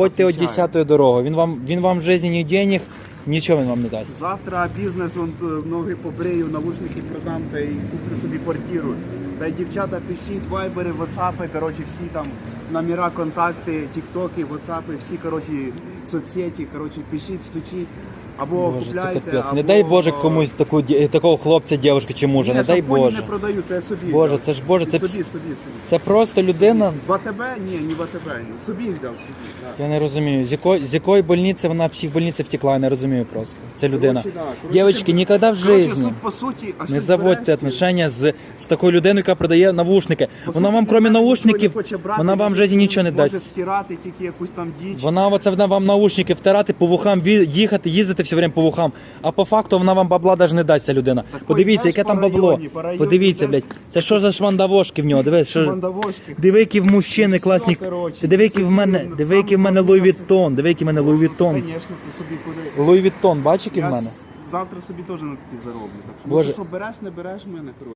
Ходьте о Отвечаю. 10 дорогу. Він вам, він вам в житті ні денег, нічого він вам не дасть. Завтра бізнес, он, е, ноги побрию, навушники продам та й куплю собі квартиру. Та й дівчата пишіть, вайбери, ватсапи, коротше, всі там номера, контакти, тіктоки, ватсапи, всі коротше, соцсеті, коротше, пишіть, стучіть. Або Боже, це купляйте, або... Не дай Боже комусь таку, ді- такого хлопця, дівчинка чи мужа, Ні, не дай шампуні Боже. не продаю, це я собі Боже, взяв. це ж Боже, це собі, пс- собі, собі. Це просто людина. В АТБ? Ні, не в АТБ. ні. Собі взяв собі. Да. Я не розумію, з якої, з якої больниці вона психбольниці втекла, я не розумію просто. Це людина. Коротше, да, Дівчатки, ти- ніколи в житті суть по суті, а не щось заводьте береш, отношення з, з такою людиною, яка продає навушники. По Вона суті, вам, крім наушників, хоче брати, вона вам в житті нічого не Може дасть. стирати тільки якусь там діч. Вона оце вона вам наушники втирати по вухам, ві- їхати, їздити все время по вухам. А по факту вона вам бабла навіть не дасть ця людина. Так Подивіться, знаєш, яке там по бабло. районі, по районі Подивіться, йдеш. блядь. Це що за шмандавошки в нього? Диви, що ж-. Диви, які в мужчини класні. коротше, Ти диви, які в мене, диви, які в мене робив Луї Віттон, диви, які в мене Луї Віттон. Звісно, ти собі куди. Луї Віттон, бачиш, які в Я мене? с- завтра собі теж на такі зароблю. Так що Боже. може, що береш, не береш мене, коротше.